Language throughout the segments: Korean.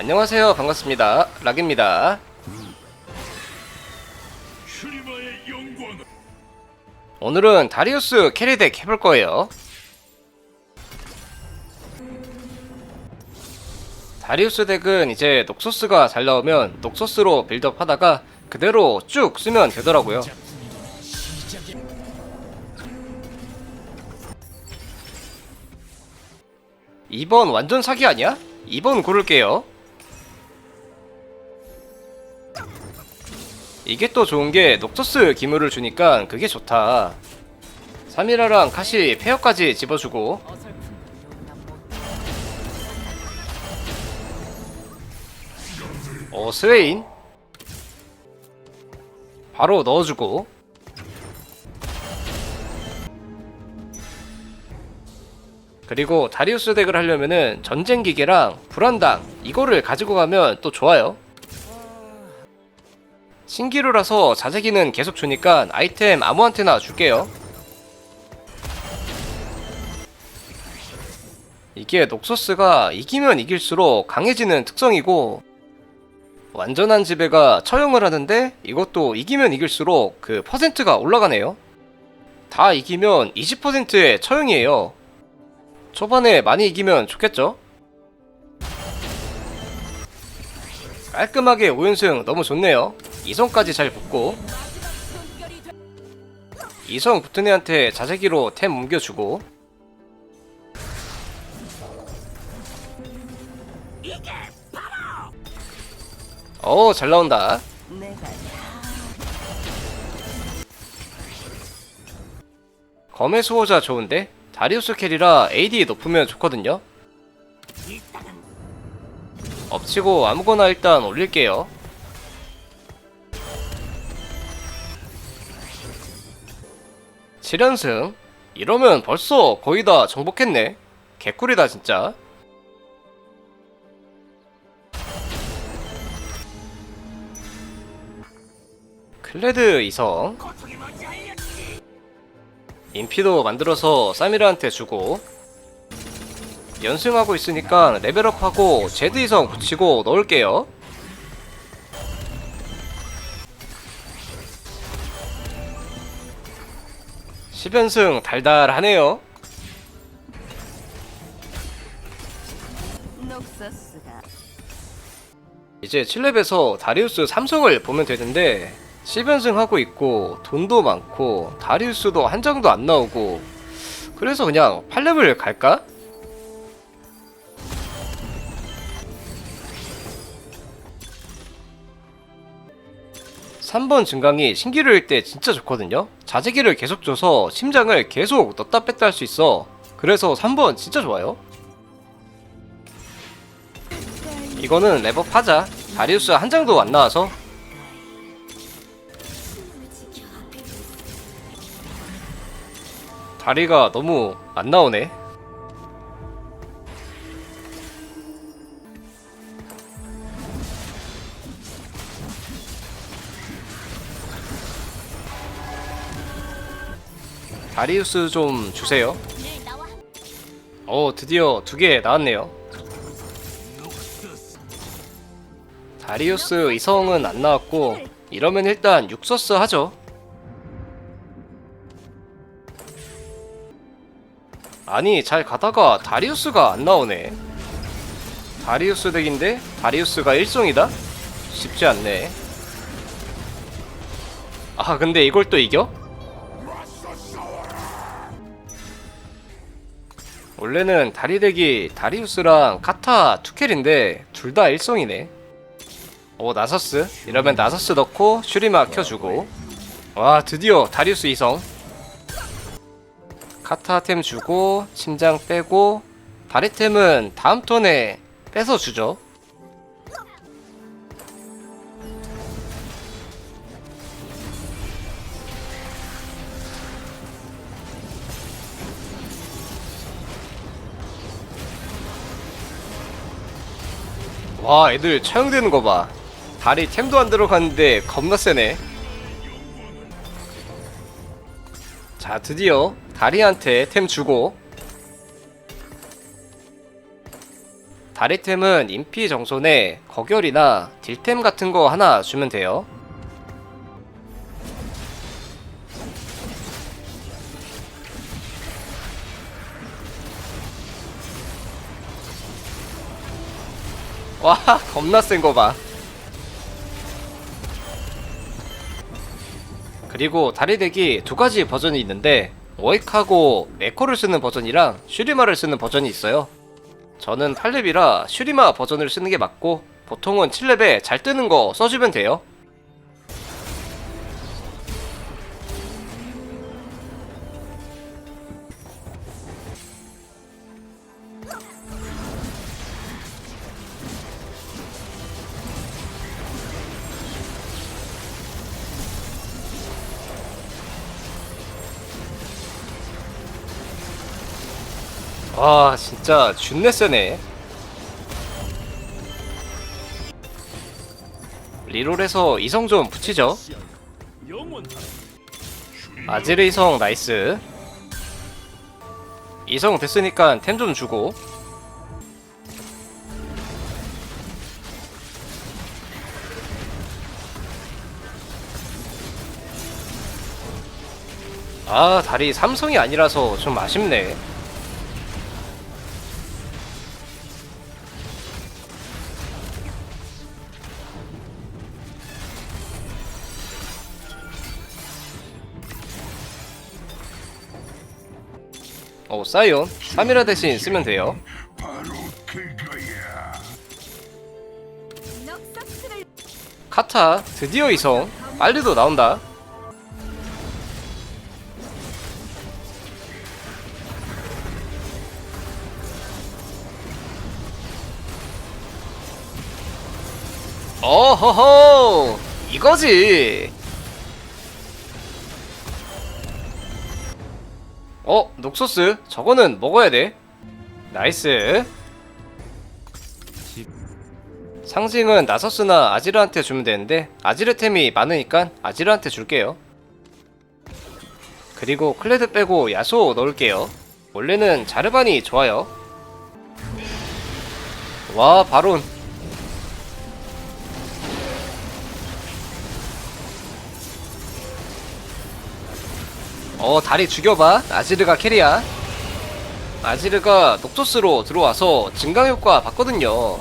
안녕하세요. 반갑습니다. 락입니다. 오늘은 다리우스 캐리덱 해볼 거예요. 다리우스 덱은 이제 녹소스가 잘 나오면 녹소스로 빌드업 하다가 그대로 쭉 쓰면 되더라고요. 이번 완전 사기 아니야? 2번 고를게요. 이게 또 좋은 게 녹토스 기물을 주니까 그게 좋다. 사미라랑 카시 페어까지 집어주고 어 스웨인 바로 넣어주고 그리고 다리우스 덱을 하려면은 전쟁 기계랑 불안당 이거를 가지고 가면 또 좋아요. 신기루라서 자재기는 계속 주니까 아이템 아무한테나 줄게요. 이게 녹소스가 이기면 이길수록 강해지는 특성이고 완전한 지배가 처형을 하는데 이것도 이기면 이길수록 그 퍼센트가 올라가네요. 다 이기면 20%의 처형이에요. 초반에 많이 이기면 좋겠죠? 깔끔하게 5연승 너무 좋네요. 2성까지 잘 붙고 2성 붙은 애한테 자세기로 템 옮겨주고 어, 잘 나온다. 검의 수호자 좋은데? 다리우스 캐리라 AD 높으면 좋거든요? 엎치고 아무거나 일단 올릴게요. 칠연승 이러면 벌써 거의 다 정복했네. 개꿀이다 진짜. 클레드 이성 인피도 만들어서 사미라한테 주고 연승하고 있으니까 레벨업하고 제드 이성 붙이고 넣을게요 십연승 달달하네요 녹서스가 이제 7렙에서 다리우스 삼성을 보면 되는데 10연승 하고 있고 돈도 많고 다리우스도 한 장도 안 나오고 그래서 그냥 8렙을 갈까? (3번) 증강이 신기루일 때 진짜 좋거든요 자재기를 계속 줘서 심장을 계속 넣다 뺐다 할 수 있어 그래서 (3번) 진짜 좋아요 이거는 랩업 하자. 다리우스 한 장도 안 나와서. 다리가 너무 안 나오네. 다리우스 좀 주세요. 어, 드디어 두 개 나왔네요. 다리우스 이성은 안 나왔고 이러면 일단 육서스 하죠. 아니 잘 가다가 다리우스가 안 나오네. 다리우스 덱인데 다리우스가 1성이다? 쉽지 않네. 아 근데 이걸 또 이겨? 원래는 다리덱이 다리우스랑 카타 투켈인데 둘다 1성이네. 오 나서스. 이러면 나서스 넣고 슈리마 켜주고. 와 드디어 다리우스 이성. 카타템 주고 심장 빼고 다리템은 다음 턴에 뺏어 주죠 와 애들 처형되는 거 봐. 다리 템도 안 들어갔는데 겁나 세네. 자 드디어 다리한테 템 주고. 다리템은 인피 정손에 거결이나 딜템 같은 거 하나 주면 돼요. 와 겁나 센 거 봐. 그리고 다리덱이 두 가지 버전이 있는데 워익하고 에코를 쓰는 버전이랑 슈리마를 쓰는 버전이 있어요. 저는 8렙이라 슈리마 버전을 쓰는 게 맞고 보통은 7렙에 잘 뜨는 거 써주면 돼요. 와 진짜 준내 세네. 리롤에서 이성 좀 붙이죠. 아지르 이성 나이스. 이성 됐으니까 템 좀 주고. 아 다리 삼성이 아니라서 좀 아쉽네 어 사이온 3이라 대신 쓰면 돼요. 카타 드디어 이성. 빨리도 나온다. 어허허! 이거지 어 녹소스 저거는 먹어야 돼 나이스 상징은 나서스나 아지르한테 주면 되는데 아지르템이 많으니까 아지르한테 줄게요. 그리고 클레드 빼고 야소 넣을게요. 원래는 자르반이 좋아요. 와 바론 어 다리 죽여봐. 아지르가 캐리야. 아지르가 녹토스로 들어와서 증강 효과 봤거든요.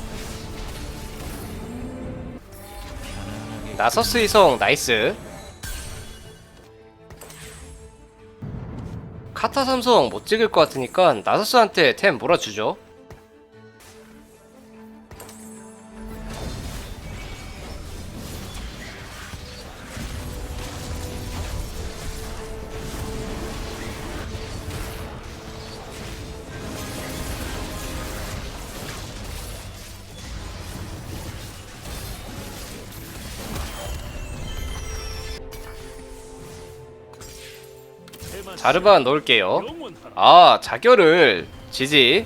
나서스 이성 나이스. 카타 삼성 못 찍을 것 같으니까 나서스한테 템 몰아주죠 자르반 넣을게요. 아 자결을 지지